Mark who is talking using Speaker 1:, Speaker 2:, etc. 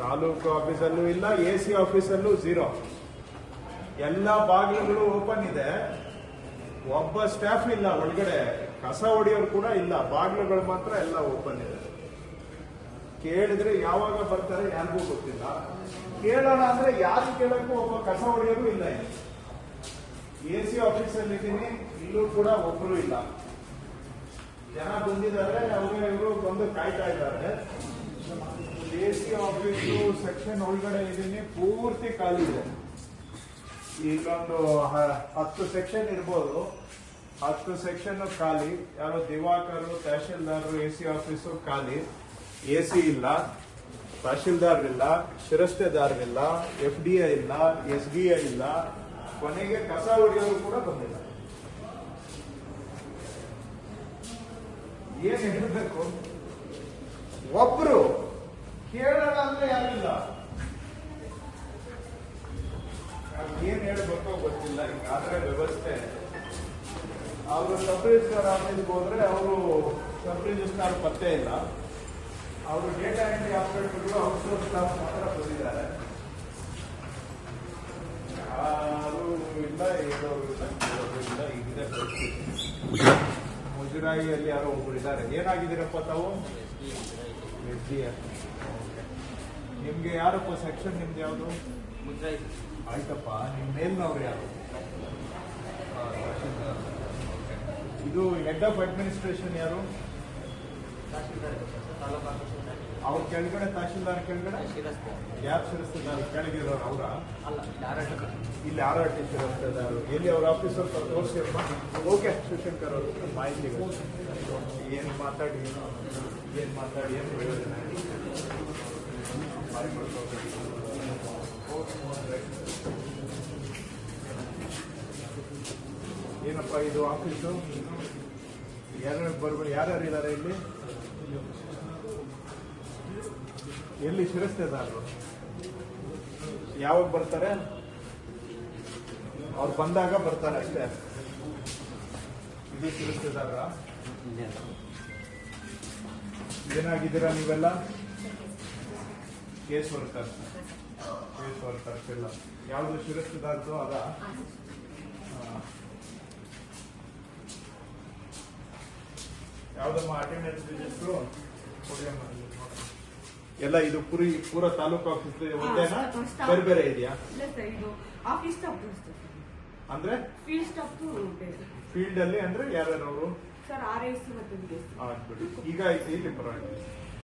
Speaker 1: ತಾಲೂಕು ಆಫೀಸಲ್ಲೂ ಇಲ್ಲ, A C ಆಫೀಸಲ್ಲೂ zero ಎಲ್ಲ ಬಾಗಿಲುಗಳು ಓಪನ್ ಇದೆ. ಒಬ್ಬ ಸ್ಟಾಫ್ ಇಲ್ಲ, ಒಳಗಡೆ ಕಸ ಹೊಡೆಯೋರು ಕೂಡ ಇಲ್ಲ, ಬಾಗಿಲುಗಳು ಮಾತ್ರ ಎಲ್ಲ ಓಪನ್ ಇದೆ. ಕೇಳಿದ್ರೆ ಯಾವಾಗ ಬರ್ತಾರೆ ಯಾರಿಗೂ ಗೊತ್ತಿಲ್ಲ. ಕೇಳೋಣ ಅಂದ್ರೆ ಯಾರು ಕೇಳಕ್ಕೂ ಒಬ್ಬ ಕಸ ಹೊಡೆಯೋರು ಇಲ್ಲ ಎ ಸಿ ಆಫೀಸಲ್ಲಿ ಇದ್ದೀನಿ, ಇಲ್ಲೂ ಕೂಡ ಒಬ್ರು ಇಲ್ಲ. ಜನ ಬಂದಿದ್ದಾರೆ ಅವರು ಇವರು ಬಂದು ಕಾಯ್ತಾ ಇದ್ದಾರೆ. ಎ ಸಿ ಆಫೀಸು ಸೆಕ್ಷನ್ ಒಳಗಡೆ ಇದೀನಿ ಪೂರ್ತಿ ಖಾಲಿ ಇದೆ ಈಗೊಂದು ಹತ್ತು ಸೆಕ್ಷನ್ ಇರ್ಬೋದು. ಹತ್ತು ಸೆಕ್ಷನ್ ಖಾಲಿ. ಯಾರೋ ದಿವಾಕರು, ತಹಶೀಲ್ದಾರರು, ಎ ಸಿ ಆಫೀಸು ಖಾಲಿ. ಎ ಸಿ ಇಲ್ಲ ತಹಶೀಲ್ದಾರ್ ಇಲ್ಲ ಶಿರಸ್ತೆದಾರರಿಲ್ಲ, ಎಫ್ ಡಿ ಐ ಇಲ್ಲ, ಎಸ್ ಡಿ ಐ ಇಲ್ಲ. ಕೊನೆಗೆ ಕಸ ಹೊಡೆಯೋರು ಕೂಡ ಬಂದಿಲ್ಲ. ಏನ್ ಹೇಳ್ಬೇಕು? ಒಬ್ರು ಕೇಳೋಣ ಅಂದ್ರೆ ಯಾರಿಲ್ಲ ಏನ್ ಹೇಳ್ಬೇಕೋ ಗೊತ್ತಿಲ್ಲ ಆದ್ರೆ ವ್ಯವಸ್ಥೆ. ಅವರು ಸಬ್ ರಿಜಿಸ್ಟರ್ ಆಫೀಸ್ಗೆ ಹೋದ್ರೆ ಅವರು ಸಬ್ ರಿಜಿಸ್ಟರ್ ಪತ್ತೆ ಇಲ್ಲ. ಅವರು ಡೇಟಾ ಎಂಟ್ರಿ ಆಪರೇಟರ್ಗಳು ಔಟ್ಸೋರ್ಸ್ ಸ್ಟಾಫ್ ಮಾತ್ರ ಬಂದಿದ್ದಾರೆ. ಯಾರು ಇಲ್ಲ ಇಲ್ಲ ಪರಿಸ್ಥಿತಿ ಮುಜರಾಯಿಯಲ್ಲಿ ಯಾರೋ ಒಬ್ಬರು ಇದ್ದಾರೆ. ಏನಾಗಿದ್ದೀರಪ್ಪ ತಾವು? ನಿಮ್ಗೆ ಯಾರಪ್ಪ ಸೆಕ್ಷನ್ ನಿಮ್ದು ಯಾವುದು? ಆಯ್ತಪ್ಪ ನಿಮ್ ಮೇಲ್ನವ್ರು ಯಾರು. ಇದು ಹೆಡ್ ಆಫ್ ಅಡ್ಮಿನಿಸ್ಟ್ರೇಷನ್ ಯಾರು? ಅವ್ರ ಕೆಳಗಡೆ ತಹಶೀಲ್ದಾರ್ ಕೆಳಗಡೆ? ಯಾರು ಶಿರಸ್ತದಾರ? ಕೆಳಗಿರೋರು ಅವರ? ಇಲ್ಲಿ ಆರ್ ಆರ್ ಟಿ ಶಿರಸ್ತೆದಾರರು ಎಲ್ಲಿ ಅವ್ರ ಆಫೀಸರ್ ತೋರಿಸಿರಪ್ಪ ಓಕೆ ಶಿವಶಂಕರ್ ಅವರು ಮಾಹಿತಿ ಏನು ಮಾತಾಡಿ ಏನು ಮಾತಾಡಿ ಏನು ಪ್ರಯೋಜನ ಮಾಡ್ಕೊಳ್ಬೇಕು. ಏನಪ್ಪ ಇದು ಆಫೀಸು ಯಾರು ಬರ್ಬೋದು ಯಾರ್ಯಾರು ಇದ್ದಾರೆ ಇಲ್ಲಿ? ಎಲ್ಲಿ ಶಿರಸ್ತೆದಾರರು ಯಾವಾಗ ಬರ್ತಾರೆ? ಅವ್ರು ಬಂದಾಗ ಬರ್ತಾರೆ ಅಷ್ಟೇ. ಇದು ಶಿರಸ್ತೆದಾರ ಏನಾಗಿದ್ದೀರಾ ನೀವೆಲ್ಲ? ಕೇಸ್ ವರ್ಕರ್ ಕೇಸ್ ವರ್ಕರ್ ಎಲ್ಲ ಯಾವುದು ಶಿರಸ್ತೆದಾರದು ಅದ. ಯಾವ್ದಮ್ಮ ಅಟೆಂಡೆನ್ಸ್ ರಿಜಿಸ್ಟ್ರು ಎಲ್ಲ ಇದು ಪುರಿ ಪೂರ ತಾಲೂಕು ಆಫೀಸ್ ಒಂದೇನಾ? ಬೇರೆ ಬೇರೆ ಇದೆಯಾ?
Speaker 2: ಆಫೀಸ್
Speaker 1: ಅಂದ್ರೆ?
Speaker 2: ಫೀಲ್ಡ್
Speaker 1: ಅಲ್ಲಿ ಅಂದ್ರೆ ಯಾರ್ಯಾರು ಅವರು? ಈಗ ಐತಿ ಇಲ್ಲಿ ಪರವಾಗಿಲ್ಲ.